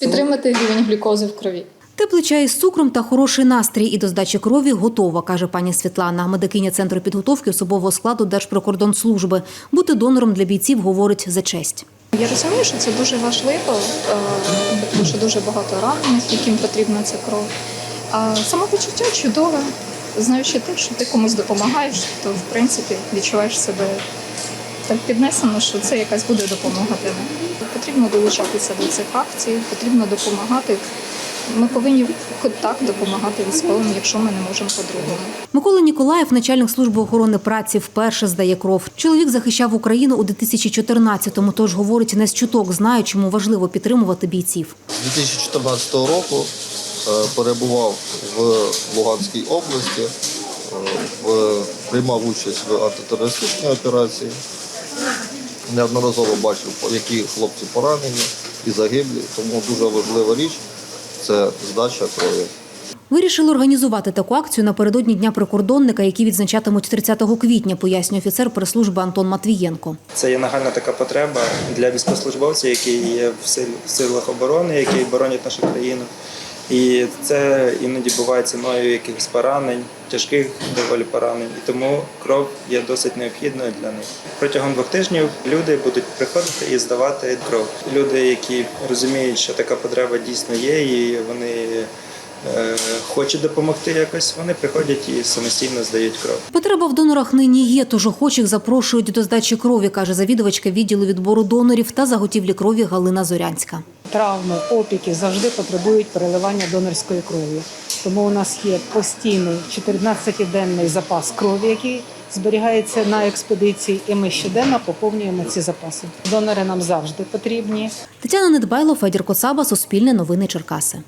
Підтримати рівень глюкози в крові. Теплий чай з цукром та хороший настрій і до здачі крові готова, каже пані Світлана, медикиня центру підготовки особового складу Держприкордонслужби. Бути донором для бійців говорить за честь. Я розумію, що це дуже важливо, е, тому що дуже багато ранених, яким потрібна ця кров. А самопочуття чудове. Знаючи те, що ти комусь допомагаєш, то в принципі відчуваєш себе так піднесено, що це якась буде допомога тебе. Потрібно долучатися до цих акцій, потрібно допомагати. Ми повинні хоч так допомагати військовим, якщо ми не можемо по-другому. Микола Ніколаєв, начальник служби охорони праці, вперше здає кров. Чоловік захищав Україну у 2014-му, тож говорить не з чуток, знає, чому важливо підтримувати бійців. З 2014 року е, перебував в Луганській області, е, приймав участь в антитерористичній операції. Неодноразово бачив, які хлопці поранені і загиблі, тому дуже важлива річ це здача крові. Вирішили організувати таку акцію напередодні Дня прикордонника, який відзначатимуть 30 квітня, пояснює офіцер прес-служби Антон Матвієнко. Це є нагальна така потреба для військовослужбовців, які є в в силах оборони, які боронять нашу країну. І це іноді буває ціною якихось поранень, тяжких доволі поранень. І тому кров є досить необхідною для них. Протягом двох тижнів люди будуть приходити і здавати кров. Люди, які розуміють, що така потреба дійсно є, і вони е, хочуть допомогти якось, вони приходять і самостійно здають кров. Потреба в донорах нині є, тож охочих запрошують до здачі крові, каже завідувачка відділу відбору донорів та заготівлі крові Галина Зорянська. Травми, опіки завжди потребують переливання донорської крові. Тому у нас є постійний 14-денний запас крові, який зберігається на експедиції, і ми щоденно поповнюємо ці запаси. Донори нам завжди потрібні. Тетяна Недбайло, Федір Коцаба, Суспільне новини Черкаси.